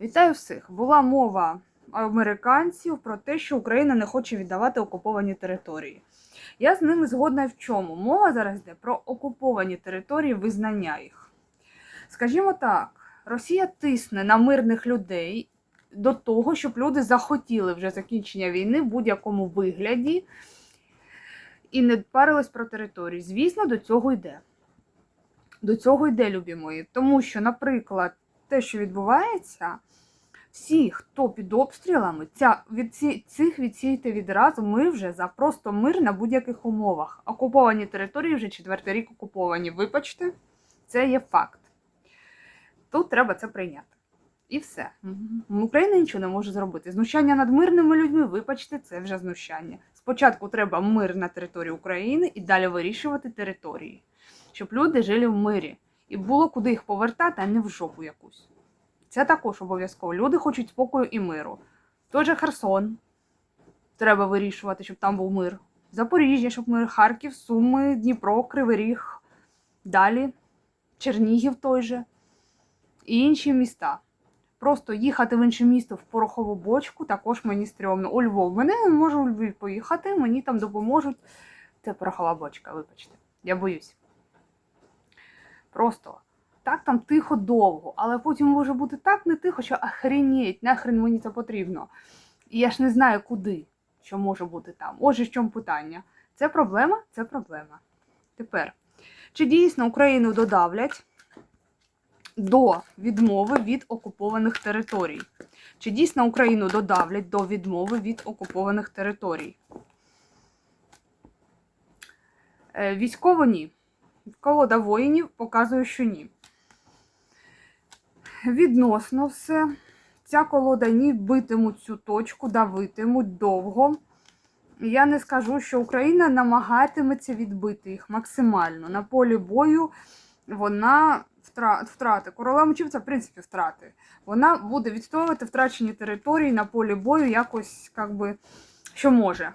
Вітаю всіх! Була мова американців про те, що Україна не хоче віддавати окуповані території. Я з ними згодна в чому. Мова зараз йде про окуповані території, визнання їх. Скажімо так, Росія тисне на мирних людей до того, щоб люди захотіли вже закінчення війни в будь-якому вигляді і не парились про території. Звісно, до цього йде. До цього йде, любі мої. Тому що, наприклад, те, що відбувається, всі, хто під обстрілами, ця, від ці, цих відсіяти відразу, ми вже за просто мир на будь-яких умовах. Окуповані території вже четвертий рік окуповані. Вибачте, це є факт. Тут треба це прийняти. І все. Мгм. Україна нічого не може зробити. Знущання над мирними людьми, вибачте, це вже знущання. Спочатку треба мир на території України і далі вирішувати території, щоб люди жили в мирі. І було куди їх повертати, а не в жопу якусь. Це також обов'язково. Люди хочуть спокою і миру. Той же Херсон треба вирішувати, щоб там був мир. Запоріжжя, щоб мир, Харків, Суми, Дніпро, Кривий Ріг. Далі Чернігів той же і інші міста. Просто їхати в інше місто в порохову бочку також мені стрьомно. У Львов. Мене не можу у Львів поїхати, мені там допоможуть. Це порохова бочка, вибачте. Я боюсь. Просто так там тихо довго, але потім може бути так не тихо, що охренеть, нахрен мені це потрібно. І я ж не знаю куди, що може бути там. Отже, в чому питання? Це проблема? Це проблема. Тепер, чи дійсно Україну додавлять до відмови від окупованих територій? Чи дійсно Україну додавлять до відмови від окупованих територій? Е, Військово ні. Колода воїнів показує, що ні. Відносно все. Ця колода ні битимуть цю точку, давитимуть довго. Я не скажу, що Україна намагатиметься відбити їх максимально. На полі бою вона втра- втрати. Королева мечів в принципі, втрати. Вона буде відстоювати втрачені території на полі бою якось, як би, що може.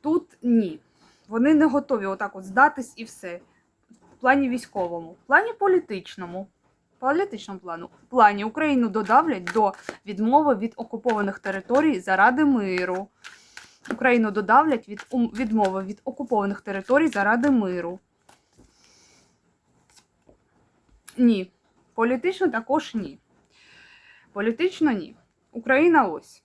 Тут ні. Вони не готові отак от здатись і все. Плані військовому, в плані політичному. Політичному плану в плані Україну додавлять до відмови від окупованих територій заради миру. Україну додавлять від відмови від окупованих територій заради миру. Ні. Політично також ні. Політично ні. Україна ось.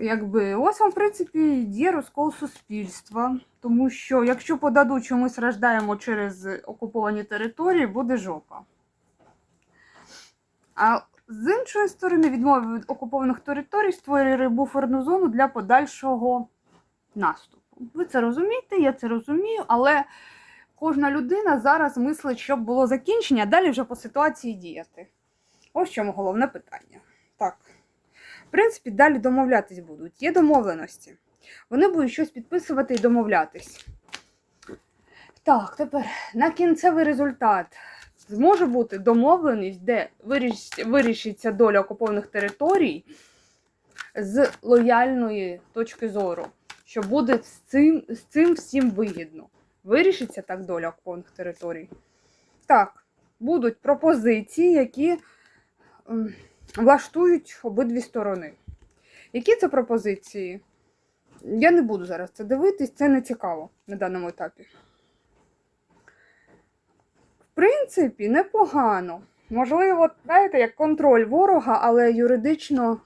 Якби ось вам, в принципі, є розкол суспільства. Тому що якщо подадуть, що ми страждаємо через окуповані території, буде жопа. А з іншої сторони, відмова від окупованих територій створює буферну зону для подальшого наступу. Ви це розумієте, я це розумію, але кожна людина зараз мислить, щоб було закінчення, а далі вже по ситуації діяти. Ось в чому головне питання. Так. В принципі, далі домовлятись будуть. Є домовленості. Вони будуть щось підписувати і домовлятись. Так, тепер на кінцевий результат зможе бути домовленість, де вирішиться доля окупованих територій з лояльної точки зору, що буде з цим, з цим всім вигідно. Вирішиться так доля окупованих територій. Так, будуть пропозиції, які влаштують обидві сторони. Які це пропозиції? Я не буду зараз це дивитись, це не цікаво на даному етапі. В принципі, непогано. Можливо, знаєте, як контроль ворога, але юридично,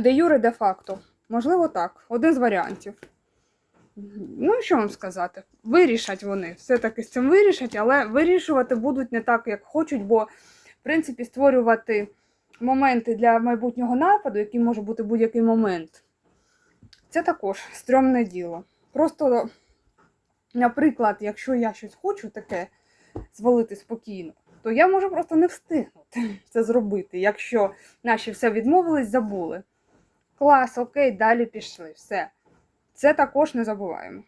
де юре, де факто. Можливо, так. Один з варіантів. Ну, що вам сказати? Вирішать вони. Все-таки з цим вирішать, але вирішувати будуть не так, як хочуть, бо, в принципі, створювати моменти для майбутнього нападу, який може бути будь-який момент. Це також стрьомне діло. Просто, наприклад, якщо я щось хочу таке звалити спокійно, то я можу просто не встигнути це зробити, якщо наші все відмовились, забули. Клас, окей, далі пішли. Все. Це також не забуваємо.